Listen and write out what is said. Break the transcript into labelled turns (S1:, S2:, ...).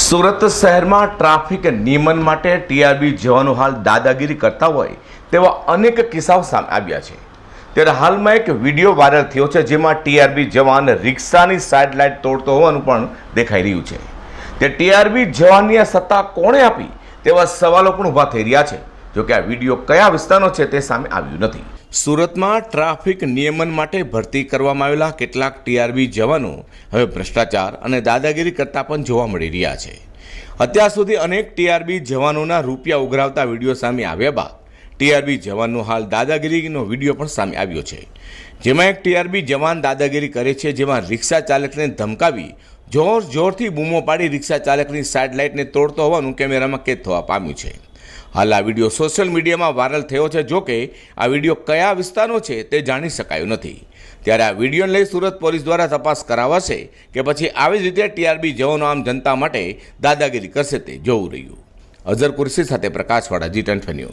S1: સુરત શહેરમાં ટ્રાફિક નિયમન માટે ટીઆરબી જવાનો હાલ દાદાગીરી કરતા હોય તેવા અનેક કિસ્સાઓ સામે આવ્યા છે. ત્યારે હાલમાં એક વીડિયો વાયરલ થયો છે જેમાં ટીઆરબી જવાન રિક્ષાની સાઇડ લાઇટ તોડતો હોવાનું પણ દેખાઈ રહ્યું છે. તે ટીઆરબી જવાનની આ સત્તા કોણે આપી તેવા સવાલો પણ ઊભા થઈ રહ્યા છે. જોકે આ વીડિયો કયા વિસ્તારનો છે તે સામે આવ્યું નથી. સુરતમાં ટ્રાફિક નિયમન માટે ભરતી કરવામાં આવેલા કેટલાક ટીઆરબી જવાનો હવે ભ્રષ્ટાચાર અને દાદાગીરી કરતા પણ જોવા મળી રહ્યા છે. અત્યાર સુધી અનેક ટીઆરબી જવાનોના રૂપિયા ઉઘરાવતા વીડિયો સામે આવ્યા બાદ ટીઆરબી જવાનનો હાલ દાદાગીરીનો વીડિયો પણ સામે આવ્યો છે. જેમાં એક ટીઆરબી જવાન દાદાગીરી કરે છે, જેમાં રિક્ષા ચાલકને ધમકાવી જોર જોરથી બૂમો પાડી રિક્ષા ચાલકની સાઇડ લાઇટને તોડતો હોવાનું કેમેરામાં કેદ થવા પામ્યું છે. હાલ આ વીડિયો સોશિયલ મીડિયામાં વાયરલ થયો છે, જો કે આ વીડિયો કયા વિસ્તારનો છે તે જાણી શકાયું નથી. ત્યારે આ વિડીયોને લઈ સુરત પોલીસ દ્વારા તપાસ કરાવાશે કે પછી આવી જ રીતે ટીઆરબી જવાનો આમ જનતા માટે દાદાગીરી કરશે તે જોવું રહ્યું. અઝર કુર્સી સાથે પ્રકાશવાળા જી ટેન્ટ ન્યૂઝ.